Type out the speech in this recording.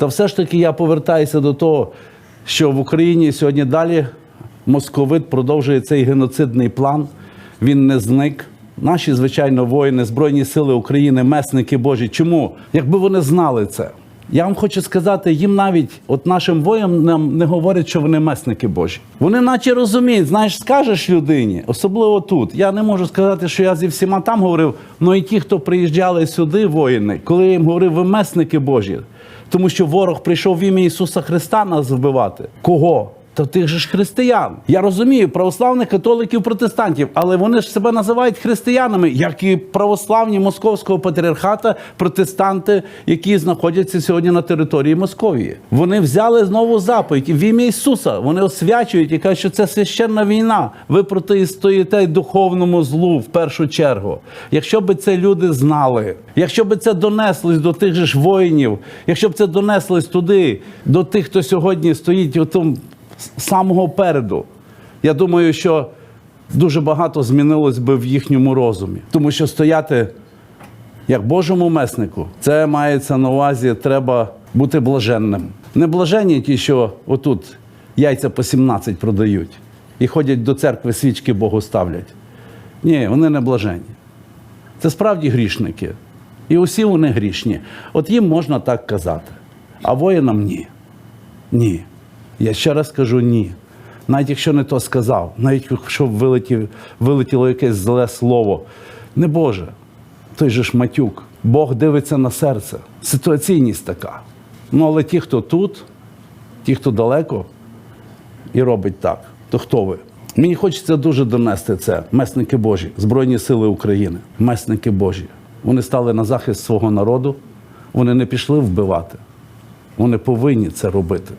Та все ж таки я повертаюся до того, що в Україні сьогодні далі московит продовжує цей геноцидний план. Він не зник. Наші, звичайно, воїни, Збройні сили України, месники Божі. Чому? Якби вони знали це. Я вам хочу сказати, їм навіть, от нашим воїнам не говорять, що вони месники Божі. Вони наче розуміють, знаєш, скажеш людині, особливо тут. Я не можу сказати, що я зі всіма там говорив, але і ті, хто приїжджали сюди, воїни, коли я їм говорив, ви месники Божі, тому що ворог прийшов в ім'я Ісуса Христа нас вбивати. Кого? Та тих же ж християн. Я розумію православних католиків, протестантів, але вони ж себе називають християнами, як і православні московського патріархата, протестанти, які знаходяться сьогодні на території Московії. Вони взяли знову заповідь в ім'я Ісуса. Вони освячують і кажуть, що це священна війна. Ви протистоїте духовному злу в першу чергу. Якщо би це люди знали, якщо би це донеслось до тих же ж воїнів, якщо б це донеслось туди, до тих, хто сьогодні стоїть у тому з самого переду. Я думаю, що дуже багато змінилось би в їхньому розумі, тому що стояти як Божому меснику, це мається на увазі, треба бути блаженним. Не блаженні ті, що отут яйця по 17 продають і ходять до церкви, свічки Богу ставлять. Ні, вони не блаженні. Це справді грішники. І усі вони грішні. От їм можна так казати. А воїнам ні. Ні. Я ще раз кажу ні. Навіть якщо не то сказав, навіть якщо вилетів, вилетіло якесь зле слово. Не Боже, той же ж матюк. Бог дивиться на серце. Ситуаційність така. Ну, але ті, хто тут, ті, хто далеко, і робить так, то хто ви? Мені хочеться дуже донести це. Месники Божі, Збройні Сили України, месники Божі. Вони стали на захист свого народу, вони не пішли вбивати. Вони повинні це робити.